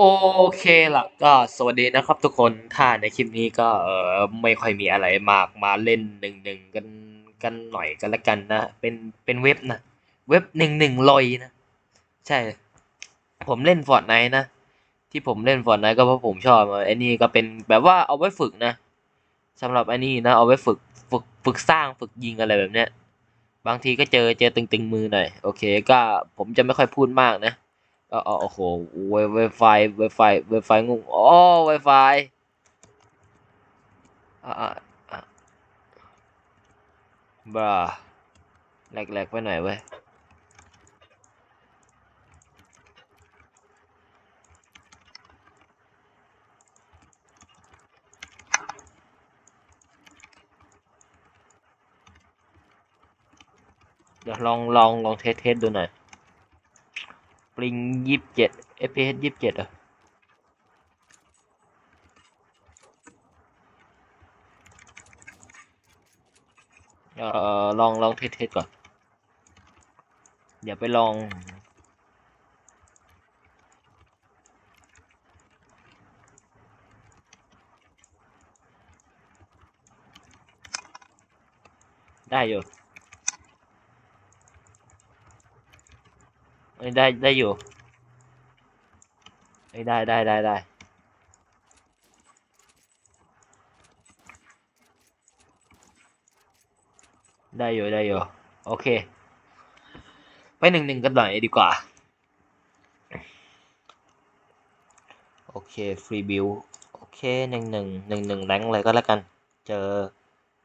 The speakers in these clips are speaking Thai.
โอเคล่ะก็สวัสดีนะครับทุกคนถ้าในคลิปนี้ก็เออไม่ค่อยมีอะไรมากมาเล่นหนึ่งหนึ่งกันกันหน่อยกันละกันนะเป็นเป็นเว็บนะเว็บหนึ่งหนึ่งลอยนะ ใช่ ผมเล่นฟอร์ดไนนะ ที่ผมเล่นฟอร์ดไนก็เพราะผมชอบไอ้นี่ก็เป็นแบบว่าเอาไว้ฝึกนะสำหรับไอ้นี่นะ เอาไว้ฝึกฝึกฝึกสร้างฝึกยิงอะไรแบบเนี้ยบางทีก็เจอเจอตึงๆมือหน่อยโอเค ก็ผมจะไม่ค่อยพูดมากนะ ก็โอ้โหไวไวไฟไวไฟไวไฟงงอ๋อไวไฟอ่าบ้าแหลกๆไปหน่อยเว้ยเดี๋ยวลองลองลองเทสเทสดูหน่อย ปริงยี่สิบเจ็ด fps ยี่สิบเจ็ดอะเออลองลองเทสเทสก่อน เดี๋ยวไปลองได้อยู่เอ้ย ได้ได้อยู่ได้ได้ได้ได้ได้อยู่ได้อยู่โอเค ไปหนึ่งหนึ่งกันหน่อยดีกว่า โอเค ฟรีบิวโอเคหนึ่งหนึ่งหนึ่งหนึ่งแรงเลยก็แล้วกัน เจอ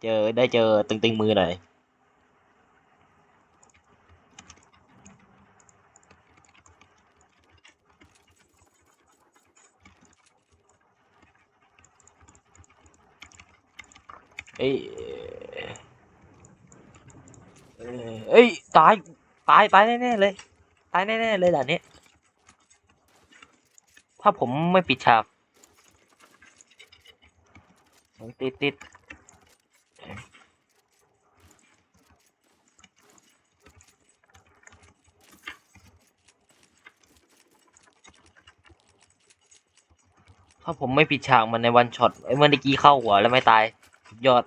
เจอได้เจอตึงตึงมือหน่อย อ้ยเอ้ยตายตายตายแน่ๆเลยตายแน่ๆเลยด่านนี้ถ้าผมไม่ปิดฉากติดติดถ้าผมไม่ปิดฉากมันในวันช็อตไอ้เมื่อกี้เข้าหัวแล้วไม่ตาย สุดยอด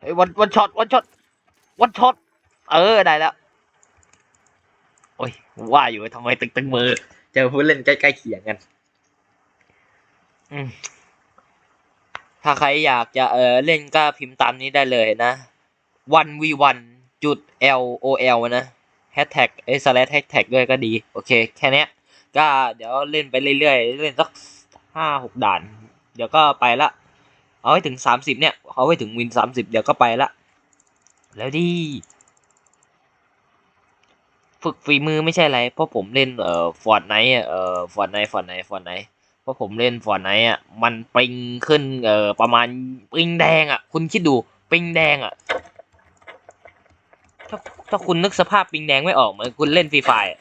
เฮ้ยวันวันช็อตวันช็อตวันช็อตเออ ได้แล้ว โอ้ย ว่าอยู่ทำไมตึงตึงมือ เจอผู้เล่นใกล้ๆเคียงกัน อืม ถ้าใครอยากจะเออเล่นก็พิมพ์ตามนี้ได้เลยนะวันวีวันจุด L O L นะแฮชแท็กไอสแลชแฮชแท็กด้วยก็ดี โอเค แค่นี้ก็เดี๋ยวเล่นไปเรื่อยๆ เล่นสักห้าหกด่าน เดี๋ยวก็ไปละ เอาให้ถึงสามสิบเนี่ยเอาให้ถึงวินสามสิบเดี๋ยวก็ไปละ แล้วดี ฝึกฝีมือไม่ใช่ไร เพราะผมเล่นเอ่อฟอร์ดไนท์เอ่อฟอร์ดไนท์ฟอร์ดไนท์ฟอร์ดไนท์ เพราะผมเล่นฟอร์ไนอะ มันปิงขึ้นเออประมาณปิงแดงอะ คุณคิดดูปิงแดงอะ ถ้าถ้าคุณนึกสภาพปิงแดงไม่ออกเหมือนคุณเล่นฟรีไฟร์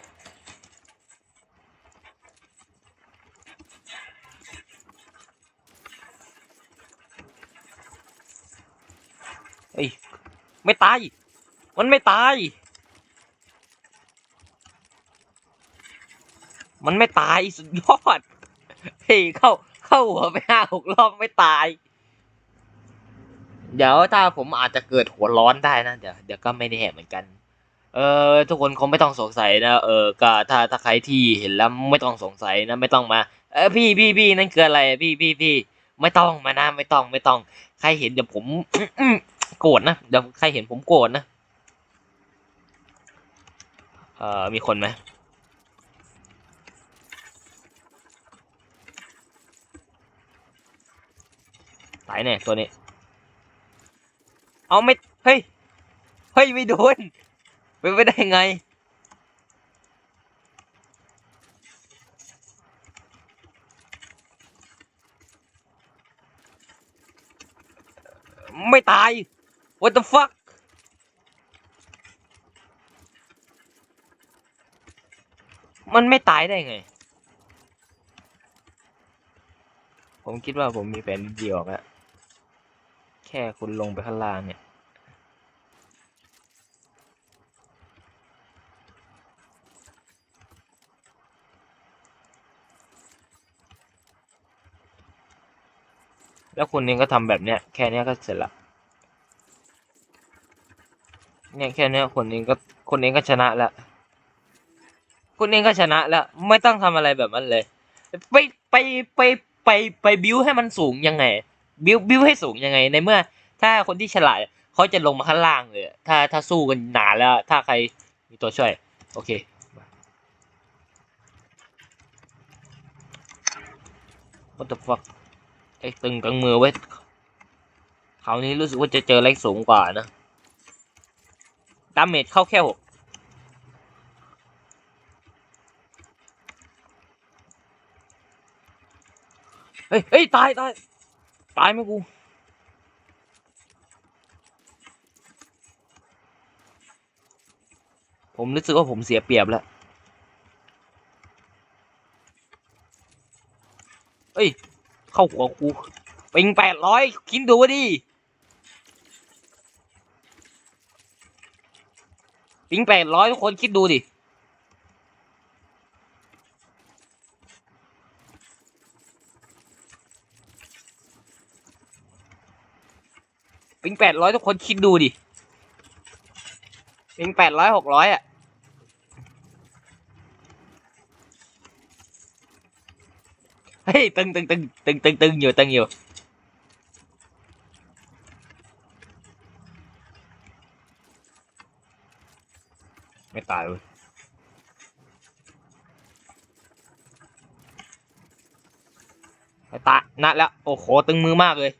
เฮ้ยไม่ตาย มันไม่ตาย มันไม่ตายสุดยอด เฮ้ยเข้าเข้าหัวไปห้าหกรอบไม่ตาย เดี๋ยวถ้าผมอาจจะเกิดหัวร้อนได้นะ เดี๋ยวเดี๋ยวก็ไม่แน่เหมือนกัน เออทุกคนคงไม่ต้องสงสัยนะเออก็ถ้าถ้าใครที่เห็นแล้วไม่ต้องสงสัยนะไม่ต้องมา เออพี่พี่พี่นั่นคืออะไรพี่พี่พี่ไม่ต้องมานะไม่ต้องไม่ต้อง ใครเห็นเดี๋ยวผมโกรธนะเดี๋ยวใครเห็นผมโกรธนะเออมีคนไหมายแน่ตัวนี้ เอาไม่ เฮ้ย เฮ้ย ไม่โดนเป็นไปได้ไง ไม่ตาย what the fuck มันไม่ตายได้ไง ผมคิดว่าผมมีแผนเดียวอะแค่คุณลงไปข้างล่างเนี่ย แล้วคุณเองก็ทำแบบเนี้ยแค่เนี้ยก็เสร็จละเนี่ยแค่เนี้ยคนเองก็คนเองก็ชนะแล้วคุณเองก็ชนะแล้วไม่ต้องทำอะไรแบบนั้นเลย ไปไปไปไปไปบิวให้มันสูงยังไง บิวบิวให้สูงยังไงในเมื่อ ถ้าคนที่ฉลาดเขาจะลงมาข้างล่างเลยถ้าถ้าสู้กันหนาแล้ว ถ้าใครมีตัวช่วย โอเค what the fuck ไอ้ตึงกังมือไว้ยคราวนี้รู้สึกว่าจะเจอแรงสูงกว่านะดาเมจเข้าแค่หกเฮ้ย เฮ้ย ตาย ตาย ตายไหมกูผมรู้สึกว่าผมเสียเปรียบแล้ว เฮ้ย เข้าหัวกูปิงแปดร้อยคิดดูว่าดิปิงแปดร้อยทุกคนคิดดูดิ ปิงแปดร้อยทุกคนคิดดูดิปิงแปดร้อยหกร้อยอะเฮ้ยตึงตึงตึงตึงตึงตึงอยู่ตึงอยู่ไม่ตายเว้ยไม่ตายนะแล้ว โอ้โหตึงมือมากเลย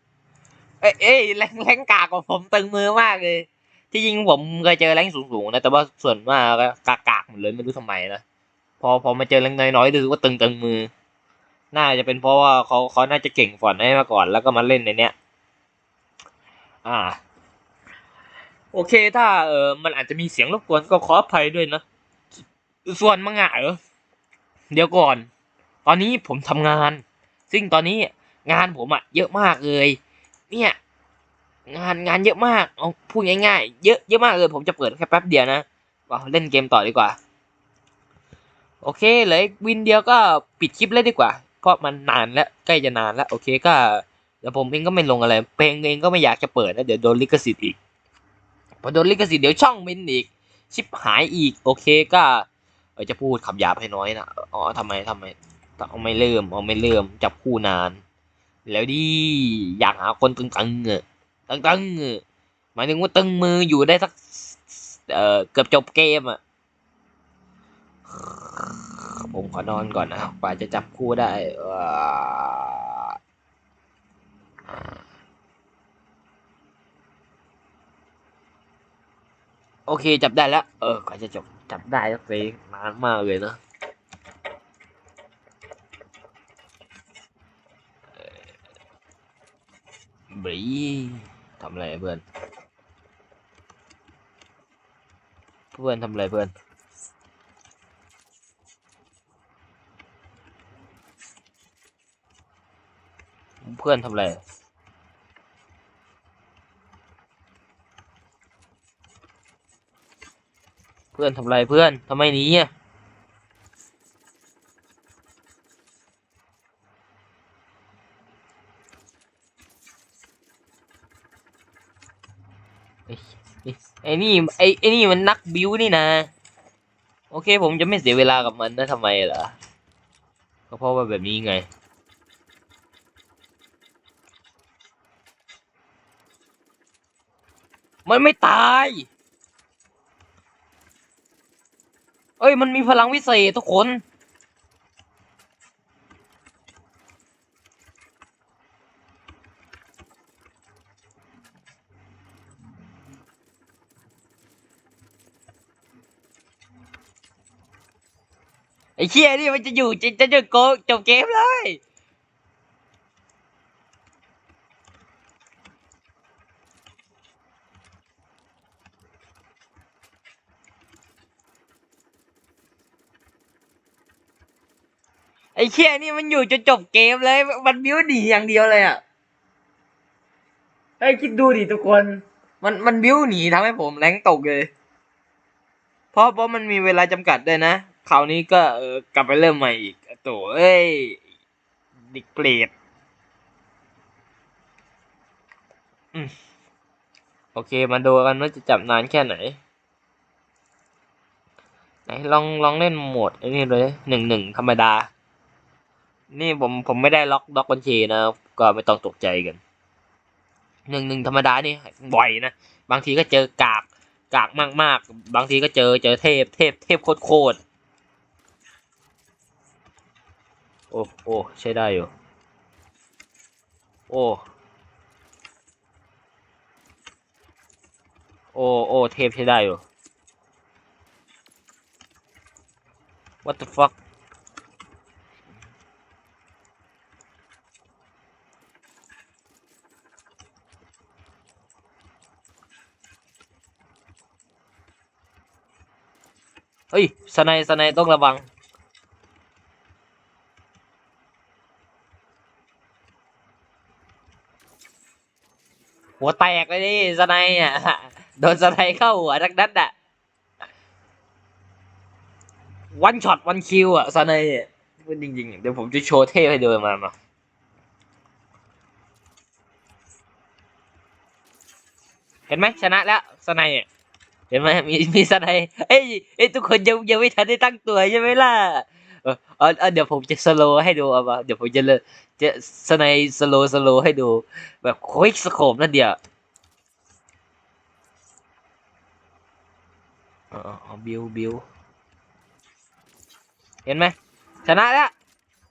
เอ้ยเอ้ยแรงแรงกากกว่าผมตึงมือมากเลย ที่จริงผมเคยเจอแรงสูงๆนะแต่ว่าส่วนมากก็กากากๆหมดเลยไม่รู้ทำไมนะพอพอมาเจอแรงน้อยๆรู้สึกว่าตึงตึงมือ น่าจะเป็นเพราะว่าเขาเขาน่าจะเก่งฝอนให้มาก่อนแล้วก็มาเล่นในเนี้ยอ่า โอเคถ้าเออมันอาจจะมีเสียงรบกวนก็ขออภัยด้วยนะส่วนมังงะเออเดี๋ยวก่อน ตอนนี้ผมทำงาน ซึ่งตอนนี้งานผมอะเยอะมากเลย เนี่ย งานงานเยอะมากเอาพูดง่ายๆ เยอะเยอะมากเลยผมจะเปิดแค่แป๊บเดียวนะว่าเล่นเกมต่อดีกว่า โอเคเหลยวินเดียวก็ปิดคลิปเลยดีกว่า เพราะมันนานแล้วใกล้จะนานแล้วโอเคก็เดี๋ยวผมเองก็ไม่ลงอะไร เพลงเองก็ไม่อยากจะเปิดนะเดี๋ยวโดนลิขสิทธิ์อีกพอโดนลิขสิทธิ์เดี๋ยวช่องมินอีก ชิปหายอีก โอเคก็เออจะพูดคำหยาบให้น้อยนะอ๋อทำไมทำไมเอาไม่เริ่มเอาไม่เริ่มจับคู่นาน แล้วดิอยากหาคนตึงๆเงอะตึงๆเงอะหมายถึงว่าตึงมืออยู่ได้สัก เอ่อเกือบจบเกมอะผมขอนอนก่อนนะครับกว่าจะจับคู่ได้ว้าโอเคจับได้แล้ว เออกว่าจะจบจับได้สักทีนานมากเลยนะ บีทำอะไรเพื่อน เพื่อนทำอะไรเพื่อน เพื่อนทำอะไรเพื่อนทำไรเพื่อนทำไมหนีอะ ไอ้นี่ไอ้ไอ้นี่มันนักบิวนี่นะ โอเคผมจะไม่เสียเวลากับมันนะทำไมล่ะก็เพราะว่าแบบนี้ไง มันไม่ตาย เอ้ยมันมีพลังวิเศษทุกคน อ้เชี่ยนี่มันจะอยู่จะจะจะโกจบเกมเลย ไอ้เชี่ยนี่มันอยู่จนจบเกมเลย มันบิ้วหนีอย่างเดียวเลยอะเฮ้ยคิดดูดิทุกคน มันมันบิ้วหนีทำให้ผมแรงตกเลย เพราะเพราะมันมีเวลาจำกัดด้วยนะ คราวนี้ก็เออกลับไปเริ่มใหม่อีกโถเอ้ยดิกเปรตโอเคมาดูกันว่าจะจับนานแค่ไหนไหนลองลองเล่นโหมดไอ้นี่เลยหนึ่งหนึ่งธรรมดา นี่ผมผมไม่ได้ล็อกล็อกบัญชีนะก็ไม่ต้องตกใจกันหนึ่งหนึ่งธรรมดานี่บ่อยนะบางทีก็เจอกากกากมากๆ บางทีก็เจอเจอเทพเทพเทพโคตรๆ โอ้โอ้ใช้ได้อยู่ โอ้ โอ้โอ้เทพใช้ได้อยู่ what the fuck เฮ้ยสไนสไนต้องระวัง หัวแตกเลยดิสไนด์อะโดนสไนด์เข้าหัวทักนั้นอะวันช็อตวันคิวอะสไนด์อะพูดจริงๆ เดี๋ยวผมจะโชว์เทพให้ดูมามาเห็นไหมชนะแล้วสไนด์อะเห็นไหมมีมีสไนด์เอ้ยเอ้ยทุกคนยังยังไม่ทันได้ตั้งตัวใช่ไหมล่ะ เออเออเดี๋ยวผมจะสโลให้ดูเอามาเดี๋ยวผมจะเลจะสไนสโลสโลให้ดู แบบควิกสโคปนั่นเดียวเออเอบิวบิวเห็นไหมชนะแล้ว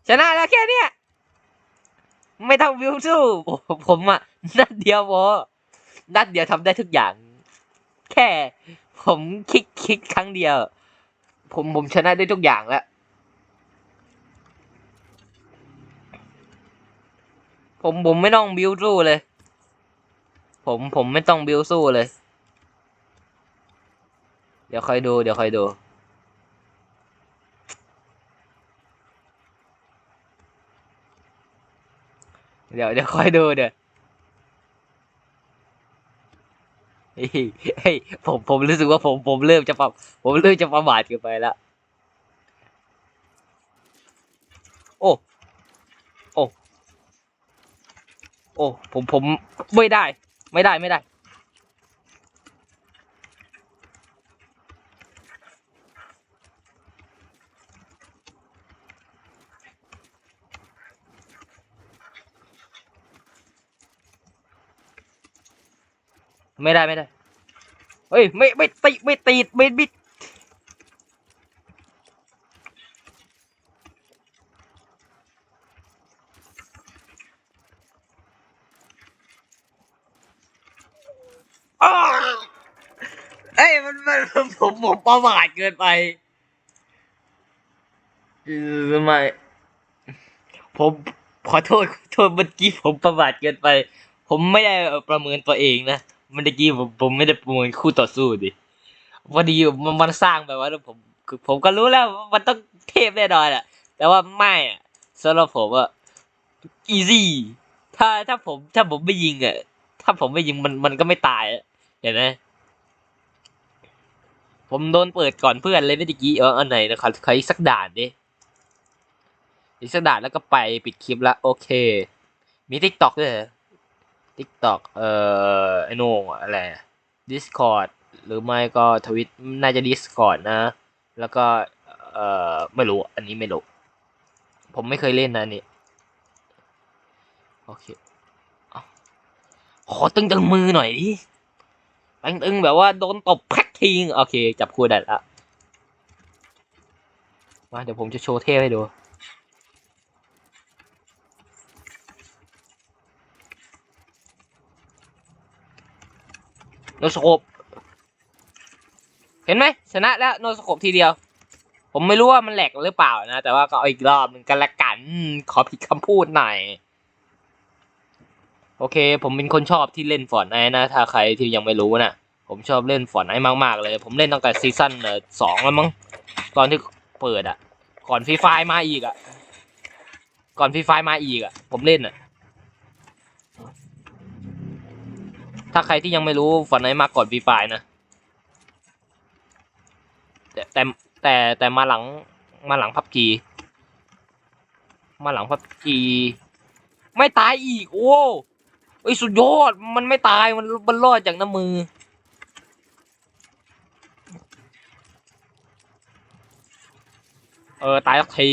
ชนะแล้วแค่เนี้ยไม่ต้องบิวสู้ผมอะนัดเดียวพอนัดเดียวทำได้ทุกอย่าง แค่ ผมคลิกคลิกครั้งเดียว ผมผมชนะได้ทุกอย่างแล้ว ผมผมไม่ต้องบิวสู้เลย ผมผมไม่ต้องบิวสู้เลย เดี๋ยวคอยดู เดี๋ยวคอยดูเดี๋ยวเดี๋ยวคอยดูเดี๋ยวเฮ้ยผมผมรู้สึกว่าผมผมเริ่มจะประผมเริ่มจะประมาทเกินไปแล้วโอ้ โอ้ผมผมไม่ได้ ไม่ได้ไม่ได้ ไม่ได้ไม่ได้เฮ้ยไม่ไม่ติไม่ติดไม่บิดอ้าวเอ้ยมันมันผมผม ประมาทเกินไปเออไมผมขอโทษขอโทษเมื่อกี้ผมประมาทเกินไป ผมไม่ได้ประเมินตัวเองนะเมื่อกี้ผมผมไม่ได้ประเมินคู่ต่อสู้ดิพอดีมันมันสร้างแบบว่าผมคือผมก็รู้แล้วว่ามันต้องเทพแน่นอนอะแต่ว่าไม่อะสำหรับผมอะ easy ถ้าถ้าผมถ้าผมไม่ยิงอะถ้าผมไม่ยิงมันมันก็ไม่ตายเห็นไหม ผมโดนเปิดก่อนเพื่อนเลยเมื่อกี้เอออันไหนนะขอขออีกสักด่านดิอีกสักด่านแล้วก็ไปปิดคลิปละโอเค มีทิกตอกด้วยเหรอ TikTok เอ่อไอโน่อะไร Discord หรือไม่ก็ทวิตน่าจะ Discord นะ แล้วก็เอ่อไม่รู้อันนี้ไม่รู้ ผมไม่เคยเล่นนะนี่โอเคขอตึงตึงมือหน่อยดิ ตึงตึงแบบว่าโดนตบแพ็กทิ้งโอเค จับคู่ได้ละมาเดี๋ยวผมจะโชว์เท่ให้ดูโนสโคปเห็นไหมชนะแล้วโนสโคปทีเดียว ผมไม่รู้ว่ามันแหลกหรือเปล่านะ แต่ว่าก็เอาอีกรอบหนึ่งกันละกัน ขอผิดคำพูดหน่อย โอเค ผมเป็นคนชอบที่เล่นฟอร์ดไนนะ ถ้าใครที่ยังไม่รู้นะผมชอบเล่นฟอร์ดไนมากๆเลย ผมเล่นตั้งแต่ซีซั่นสองแล้วมั้งตอนที่เปิดอะก่อนฟรีไฟมาอีกอะ ก่อนฟรีไฟมาอีกอะผมเล่นอะถ้าใครที่ยังไม่รู้ฝันไหนมาก่อนฟรีไฟนะแต่แต่แต่แต่มาหลังมาหลังพับจีมาหลังพับจีไม่ตายอีก โอ้ ไอยสุดยอด มันไม่ตาย มันมันรอดจากน้ำมือ เออ ตายสักที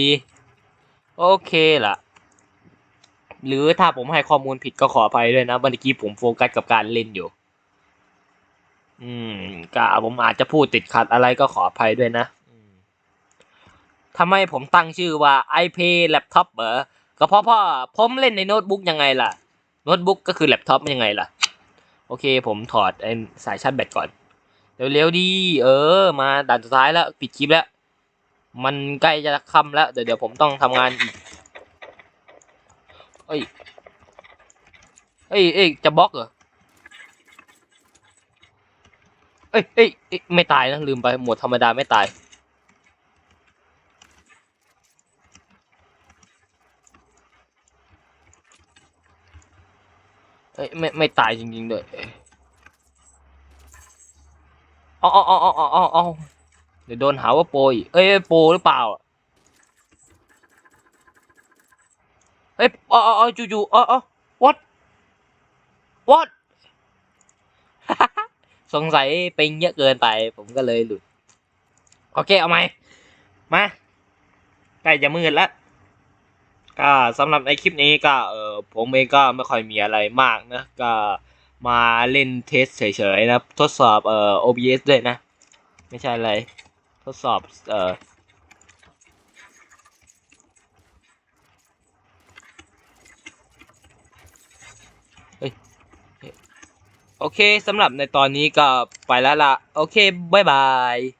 โอเคล่ะ หรือถ้าผมให้ข้อมูลผิดก็ขออภัยด้วยนะเมื่อกี้ผมโฟกัสกับการเล่นอยู่ อืมก็ผมอาจจะพูดติดขัดอะไรก็ขออภัยด้วยนะทำไมผมตั้งชื่อว่า iPad Laptop เหรอก็เพราะพ่อผมเล่นในโน้ตบุ๊กยังไงล่ะ โน้ตบุ๊กก็คือแล็ปท็อปยังไงล่ะ โอเคผมถอดไอ้สายชาร์จแบตก่อน เร็วๆดีเออ มาด่านสุดท้ายแล้ว ปิดคลิปแล้ว มันใกล้จะค่ำแล้วเดี๋ยวเดี๋ยวผมต้องทำงานอีกเอ้ยเอ้ยเอ้ยจะบล็อกเหรอเอ้ยเอ้ยเอ้ยไม่ตายนะลืมไปหมวดธรรมดาไม่ตาย เอ้ย ไม่ไม่ตายจริงๆด้วยเอ๋ออ๋ออ๋ออ๋อออออเดี๋ยวโดนหาว่าโปรอีเอ้ยโปรหรือเปล่าเอ้ยอ๋ออออ๋อจู่ๆอ๋ออ๋อ what what สงสัยเป็นเยอะเกินไป ผมก็เลยหลุด โอเค เอาไหมมาใกล้จะมืดแล้ว ก็สำหรับในคลิปนี้ก็เออผมเองก็ไม่ค่อยมีอะไรมากนะ ก็มาเล่นเทสเฉยๆนะทดสอบเอ่อ OBS ด้วยนะ ไม่ใช่อะไร ทดสอบเอ่อโอเคสำหรับในตอนนี้ก็ไปแล้วละโอเค บ๊ายบาย